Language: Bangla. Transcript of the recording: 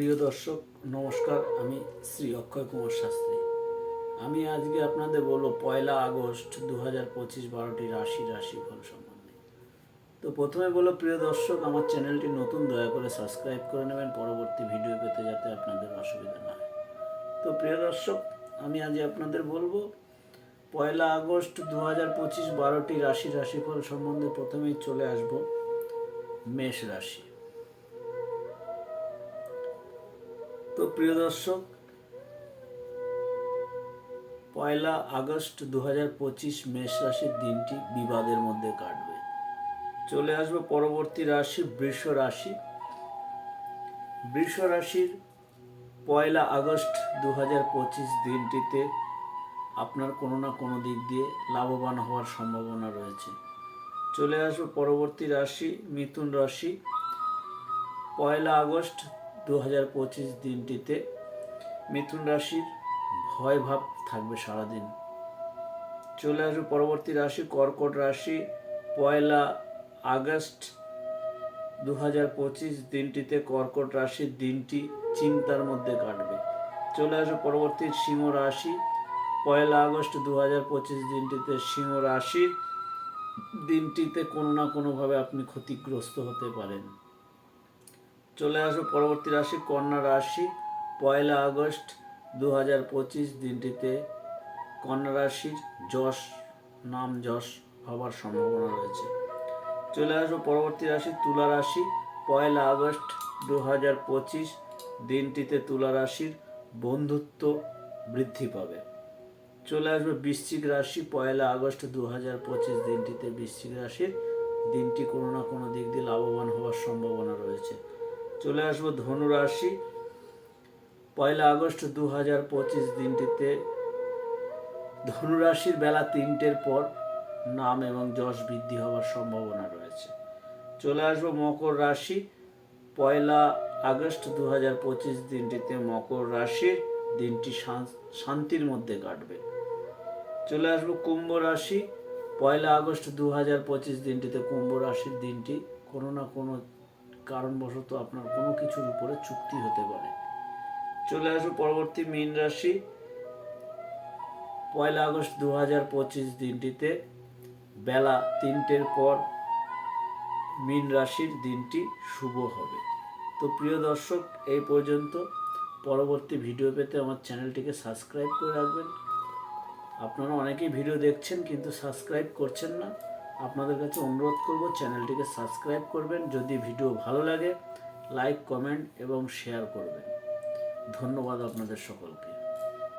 প্রিয় দর্শক, নমস্কার। আমি শ্রী অক্ষয় কুমার শাস্ত্রী। আমি আজকে আপনাদের বলব, পয়লা আগস্ট দু হাজার পঁচিশ বারোটি রাশি রাশিফল সম্বন্ধে। তো প্রথমে বলো প্রিয় দর্শক, আমার চ্যানেলটি নতুন, দয়া করে সাবস্ক্রাইব করে নেবেন। পরবর্তী ভিডিও পেতে যাতে আপনাদের অসুবিধা না হয়। তো প্রিয় দর্শক, আমি আজ আপনাদের বলব, পয়লা আগস্ট দু হাজার পঁচিশ বারোটি রাশি রাশিফল সম্বন্ধে প্রথমেই চলে আসব, মেষ রাশি। তো প্রিয় দর্শক, পয়লা আগস্ট দু পঁচিশ মেষ রাশির দিনটি বিবাদের মধ্যে কাটবে। চলে আসবে পরবর্তী রাশি, বৃষ রাশি। বৃষ রাশির পয়লা আগস্ট দু পঁচিশ দিনটিতে আপনার কোনো না কোনো দিক দিয়ে লাভবান হওয়ার সম্ভাবনা রয়েছে। চলে আসবে পরবর্তী রাশি, মিথুন রাশি। পয়লা আগস্ট দু হাজার পঁচিশ দিনটিতে মিথুন রাশির ভয় ভাব থাকবে সারাদিন। চলে আসবে পরবর্তী রাশি, কর্কট রাশি। পয়লা আগস্ট দু হাজার পঁচিশ দিনটিতে কর্কট রাশির দিনটি চিন্তার মধ্যে কাটবে। চলে আসবে পরবর্তী সিংহ রাশি। পয়লা আগস্ট দু হাজার পঁচিশ দিনটিতে সিংহ রাশির দিনটিতে কোনো না কোনোভাবে আপনি ক্ষতিগ্রস্ত হতে পারেন। চলে আসবে পরবর্তী রাশি, কন্যা রাশি, পয়লা আগস্ট দু হাজার পঁচিশ দিনটিতে। কন্যা রাশির যশ, নাম যশ হবার সম্ভাবনা রয়েছে। চলে আসবে পরবর্তী রাশি, তুলা রাশি, পয়লা আগস্ট দু হাজার পঁচিশ দিনটিতে তুলা রাশির বন্ধুত্ব বৃদ্ধি পাবে। চলে আসবে বৃশ্চিক রাশি, পয়লা আগস্ট দু হাজার পঁচিশ দিনটিতে বৃশ্চিক রাশির দিনটি কোনো না কোনো দিক দিয়ে লাভবান হওয়ার সম্ভাবনা রয়েছে। চলে আসব ধনুরাশি। পয়লা আগস্ট দু হাজার পঁচিশ দিনটিতে ধনুরাশির বেলা তিনটের পর নাম এবং যশ বৃদ্ধি হওয়ার সম্ভাবনা রয়েছে। চলে আসব মকর রাশি। পয়লা আগস্ট দু হাজার পঁচিশ দিনটিতে মকর রাশির দিনটি শান- শান্তির মধ্যে কাটবে। চলে আসব কুম্ভ রাশি। পয়লা আগস্ট দু হাজার পঁচিশ দিনটিতে কুম্ভ রাশির দিনটি কোনো না কোনো কারণবশত আপনার কোনো কিছুর উপরে চুক্তি হতে পারে। চলে আসব পরবর্তী মীন রাশি। পয়লা আগস্ট দু হাজার পঁচিশ দিনটিতে বেলা তিনটের পর মীন রাশির দিনটি শুভ হবে। তো প্রিয় দর্শক, এই পর্যন্ত। পরবর্তী ভিডিও পেতে আমার চ্যানেলটিকে সাবস্ক্রাইব করে রাখবেন। আপনারা অনেকেই ভিডিও দেখছেন কিন্তু সাবস্ক্রাইব করছেন না। আপনাদের কাছে অনুরোধ করব, চ্যানেলটিকে সাবস্ক্রাইব করবেন। যদি ভিডিও ভালো লাগে, লাইক, কমেন্ট এবং শেয়ার করবেন। ধন্যবাদ আপনাদের সকলকে।